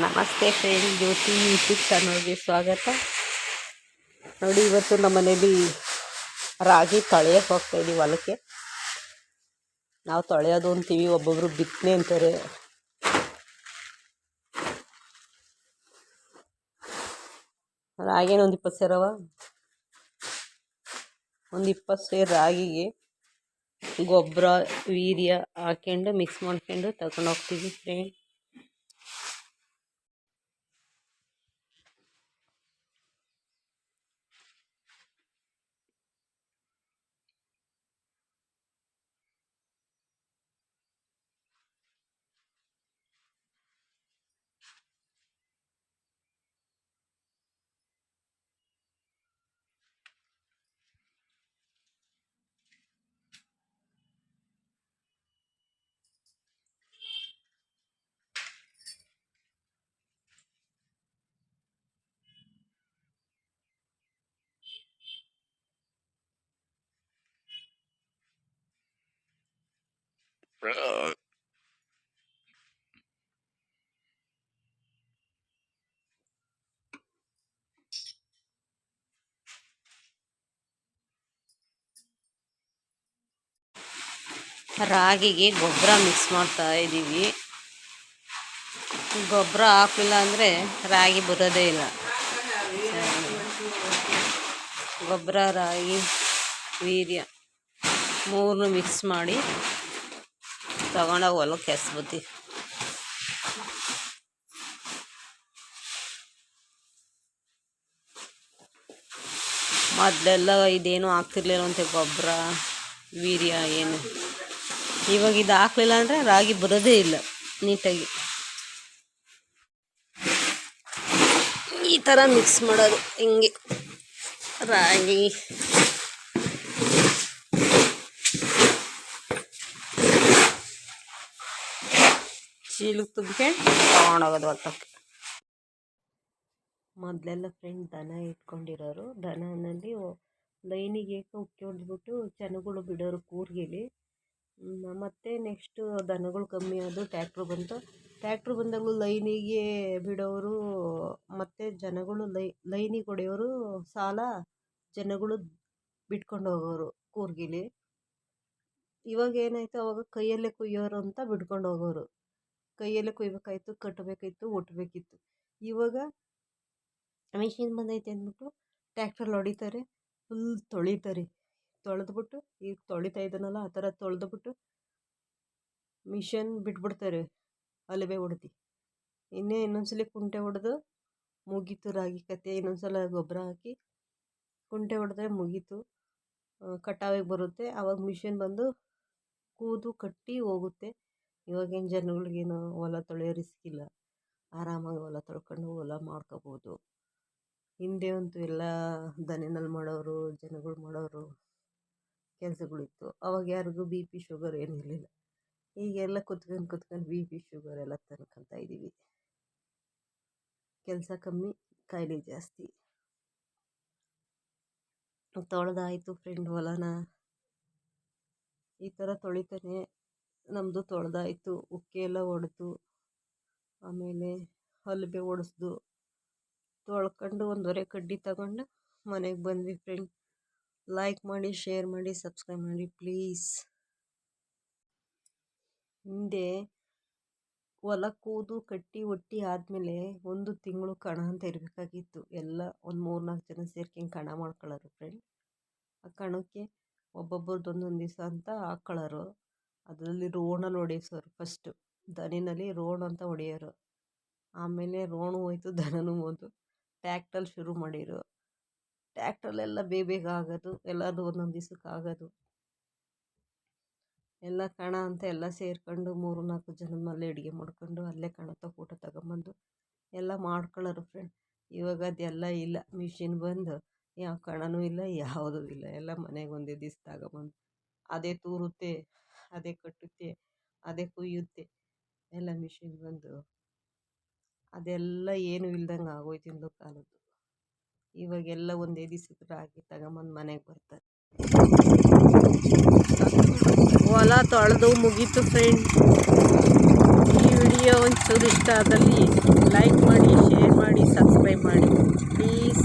ನಮಸ್ತೆ ಫ್ರೆಂಡ್, ಜ್ಯೋತಿ ಯೂಟ್ಯೂಬ್ ಚಾನಲ್ಗೆ ಸ್ವಾಗತ. ನೋಡಿ, ಇವತ್ತು ನಮ್ಮ ಮನೇಲಿ ರಾಗಿ ತೊಳೆಯಕ್ಕೆ ಹೋಗ್ತಾ ಇದ್ದೀವಿ ಹೊಲಕ್ಕೆ. ನಾವು ತೊಳೆಯೋದು ಅಂತೀವಿ, ಒಬ್ಬೊಬ್ರು ಬಿತ್ತನೆ ಅಂತಾರೆ. ರಾಗಿನ ಒಂದು ಇಪ್ಪತ್ತು ಸೇರವ? ಒಂದು ಇಪ್ಪತ್ತು ಸೇರು ರಾಗಿಗೆ ಗೊಬ್ಬರ, ವೀರ್ಯ ಹಾಕ್ಕೊಂಡು ಮಿಕ್ಸ್ ಮಾಡ್ಕೊಂಡು ತಗೊಂಡು ಹೋಗ್ತೀವಿ ಫ್ರೆಂಡ್. ರಾಗಿಗೆ ಗೊಬ್ಬರ ಮಿಕ್ಸ್ ಮಾಡ್ತಾ ಇದ್ದೀವಿ ಗೊಬ್ಬರ ಹಾಕಿಲ್ಲ ಅಂದರೆ ರಾಗಿ ಬರೋದೇ ಇಲ್ಲ. ಗೊಬ್ಬರ, ರಾಗಿ, ವೀರ್ಯ ಮೂರನ್ನು ಮಿಕ್ಸ್ ಮಾಡಿ ತಗೊಂಡೋಗಿ ಹೊಲಕ್ಕೆ ಎಸ್ಬಿಡ್ತೀವಿ ಮೊದಲೆಲ್ಲ ಇದೇನು ಆಗ್ತಿರ್ಲಿಲ್ಲ ಅಂತೆ ಗೊಬ್ಬರ, ವೀರ್ಯ ಏನು. ಇವಾಗ ಇದು ಹಾಕ್ಲಿಲ್ಲ ಅಂದರೆ ರಾಗಿ ಬರೋದೇ ಇಲ್ಲ ನೀಟಾಗಿ. ಈ ಥರ ಮಿಕ್ಸ್ ಮಾಡೋದು ಹಿಂಗೆ ರಾಗಿ. ಚೀಲಕ್ಕೆ ತುಂಬ್ಕೊಂಡು ತಗೊಂಡೋಗೋದು ಹೊತ್ತಕ್ಕೆ ಮೊದಲೆಲ್ಲ ಫ್ರೆಂಡ್ ದನ ಇಟ್ಕೊಂಡಿರೋರು. ದನನಲ್ಲಿ ಲೈನಿಗೆ ಉಕ್ಕಿ ಹೊಡೆದ್ಬಿಟ್ಟು ಜನಗಳು ಬಿಡೋರು ಕೂರ್ಗಿಲಿ. ಮತ್ತು ನೆಕ್ಸ್ಟು ದನಗಳು ಕಮ್ಮಿ ಆದವು ಟ್ಯಾಕ್ಟ್ರು ಬಂತು. ಟ್ಯಾಕ್ಟ್ರು ಬಂದಾಗಲೂ ಲೈನಿಗೆ ಬಿಡೋರು, ಮತ್ತು ಜನಗಳು ಲೈ ಲೈನಿಗೆ ಹೊಡೆಯೋರು ಸಾಲ ಜನಗಳು ಬಿಟ್ಕೊಂಡು ಹೋಗೋರು ಕೂರ್ಗಿಲಿ. ಇವಾಗ ಏನಾಯಿತು, ಅವಾಗ ಕೈಯಲ್ಲೇ ಕುಯ್ಯೋರು ಅಂತ ಬಿಟ್ಕೊಂಡು ಹೋಗೋರು ಕೈಯಲ್ಲೇ ಕೊಯ್ಬೇಕಾಯಿತು, ಕಟ್ಟಬೇಕಾಯ್ತು ಒಟ್ಟಬೇಕಿತ್ತು ಇವಾಗ ಮಿಷಿನ್ ಬಂದೈತೆ ಅಂದ್ಬಿಟ್ಟು ಟ್ಯಾಕ್ಟ್ರಲ್ಲಿ ಹೊಡಿತಾರೆ, ಫುಲ್ ತೊಳಿತಾರೆ. ತೊಳೆದ್ಬಿಟ್ಟು, ಈಗ ತೊಳಿತಾ ಇದ್ದಾನಲ್ಲ, ಆ ಥರ ತೊಳೆದ್ಬಿಟ್ಟು ಮಿಷನ್ ಬಿಟ್ಬಿಡ್ತಾರೆ ಅಲಬೆ ಹೊಡೆದು. ಇನ್ನೇ ಇನ್ನೊಂದ್ಸಲ ಕುಂಟೆ ಹೊಡೆದು ಮುಗೀತು ರಾಗಿ ಕತೆ ಇನ್ನೊಂದ್ಸಲ ಗೊಬ್ಬರ ಹಾಕಿ ಕುಂಟೆ ಹೊಡೆದ್ರೆ ಮುಗೀತು. ಕಟಾವಿಗೆ ಬರುತ್ತೆ. ಆವಾಗ ಮಿಷನ್ ಬಂದು ಕೂದು, ಕಟ್ಟಿ ಹೋಗುತ್ತೆ. ಇವಾಗಿನ ಜನಗಳಿಗೇನು ಹೊಲ ತೊಳೆಯೋ ರಿಸ್ಕ್ ಇಲ್ಲ. ಆರಾಮಾಗಿ ಹೊಲ ತೊಳ್ಕೊಂಡು ಹೊಲ ಮಾಡ್ಕೋಬೋದು. ಹಿಂದೆ ಅಂತೂ ಎಲ್ಲ ದನಿನಲ್ಲಿ ಮಾಡೋರು, ಜನಗಳು ಮಾಡೋರು ಕೆಲಸಗಳಿತ್ತು. ಅವಾಗ ಯಾರಿಗೂ ಬಿ ಪಿ ಶುಗರ್ ಏನೂ ಇರಲಿಲ್ಲ. ಈಗೆಲ್ಲ ಕುತ್ಕೊಂಡು ಕುತ್ಕೊಂಡು ಬಿ ಪಿ ಶುಗರ್ ಎಲ್ಲ ತನ್ಕೊತಾ ಇದ್ದೀವಿ ಕೆಲಸ ಕಮ್ಮಿ ಕಾಯಿಲೆ ಜಾಸ್ತಿ. ತೊಳೆದಾಯಿತು ಫ್ರೆಂಡ್ ಹೊಲನ. ಈ ಥರ ತೊಳಿತಾನೆ ನಮ್ಮದು ತೊಳೆದಾಯ್ತು ಉಕ್ಕೆ ಎಲ್ಲ ಒಡೆದು, ಆಮೇಲೆ ಹಲ್ಬೆ ಒಡೆಸ್ದು. ತೊಳ್ಕೊಂಡು ಒಂದೂವರೆ ಕಡ್ಡಿ ತಗೊಂಡು ಮನೆಗೆ ಬಂದ್ವಿ ಫ್ರೆಂಡ್ ಲೈಕ್ ಮಾಡಿ ಶೇರ್ ಮಾಡಿ ಸಬ್ಸ್ಕ್ರೈಬ್ ಮಾಡಿ ಪ್ಲೀಸ್ ಹಿಂದೆ ಹೊಲ ಕೂದು, ಕಟ್ಟಿ, ಒಟ್ಟಿ ಆದಮೇಲೆ ಒಂದು ತಿಂಗಳು ಕಣ ಅಂತ ಇರಬೇಕಾಗಿತ್ತು. ಎಲ್ಲ ಒಂದು ಮೂರು ನಾಲ್ಕು ಜನ ಸೇರ್ಕೊಂಡು ಕಣ ಮಾಡ್ಕೊಳ್ಳೋರು ಫ್ರೆಂಡ್ ಆ ಕಣಕ್ಕೆ ಒಬ್ಬೊಬ್ರದ್ದು ಒಂದೊಂದು ದಿವಸ ಅಂತ ಹಾಕ್ಕೊಳ್ಳೋರು ಅದರಲ್ಲಿ ರೋಣಲ್ಲಿ ಹೊಡೆಸೋರು ಫಸ್ಟು ದನಿನಲ್ಲಿ ರೋಣ ಅಂತ ಹೊಡೆಯೋರು. ಆಮೇಲೆ ರೋಣು ಹೋಯ್ತು, ದನನೂ ಹೋಯ್ತು. ಟ್ಯಾಕ್ಟ್ರಲ್ಲಿ ಶುರು ಮಾಡಿರು. ಟ್ಯಾಕ್ಟ್ರಲ್ಲೆಲ್ಲ ಬೇಗ ಬೇಗ ಆಗೋದು ಎಲ್ಲರೂ ಒಂದೊಂದು ದಿವ್ಸಕ್ಕೆ ಆಗೋದು. ಎಲ್ಲ ಕಣ ಅಂತ ಎಲ್ಲ ಸೇರ್ಕೊಂಡು ಮೂರು ನಾಲ್ಕು ಜನ ಮಲ್ಲೆ ಅಡುಗೆ ಮಾಡ್ಕೊಂಡು ಅಲ್ಲೇ ಕಣ ಫೋಟೋ ಊಟ ತಗೊಂಬಂದು ಎಲ್ಲ ಮಾಡ್ಕೊಳ್ಳೋರು ಫ್ರೆಂಡ್ ಇವಾಗ ಅದೆಲ್ಲ ಇಲ್ಲ. ಮಿಷಿನ್ ಬಂದು ಯಾವ ಕಣನೂ ಇಲ್ಲ, ಯಾವುದೂ ಇಲ್ಲ. ಎಲ್ಲ ಮನೆಗೆ ಒಂದೇ ದಿವ್ಸ ತಗೊಂಬಂದು. ಅದೇ ತೂರುತ್ತೆ. ಅದೇ ಕಟ್ಟುತ್ತೆ, ಅದೇ ಕುಯ್ಯುತ್ತೆ, ಎಲ್ಲ ಮಿಷಿನ್ ಬಂದು ಅದೆಲ್ಲ ಏನೂ ಇಲ್ದಂಗೆ ಆಗೋಯ್ತು ಇಂದು ಕಾಲದ್ದು. ಇವಾಗೆಲ್ಲ ಒಂದೇ ದಿವ್ಸಕ್ಕೆ ಹಾಕಿ ತಗೊಂಬಂದು ಮನೆಗೆ ಬರ್ತಾರೆ. ಹೊಲ ತೊಳೆದು ಮುಗೀತು ಫ್ರೆಂಡ್ ಈ ವಿಡಿಯೋ ಒಂಚೂರು ಇಷ್ಟ ಆದಲ್ಲಿ ಲೈಕ್ ಮಾಡಿ ಶೇರ್ ಮಾಡಿ ಸಬ್ಸ್ಕ್ರೈಬ್ ಮಾಡಿ. ಪ್ಲೀಸ್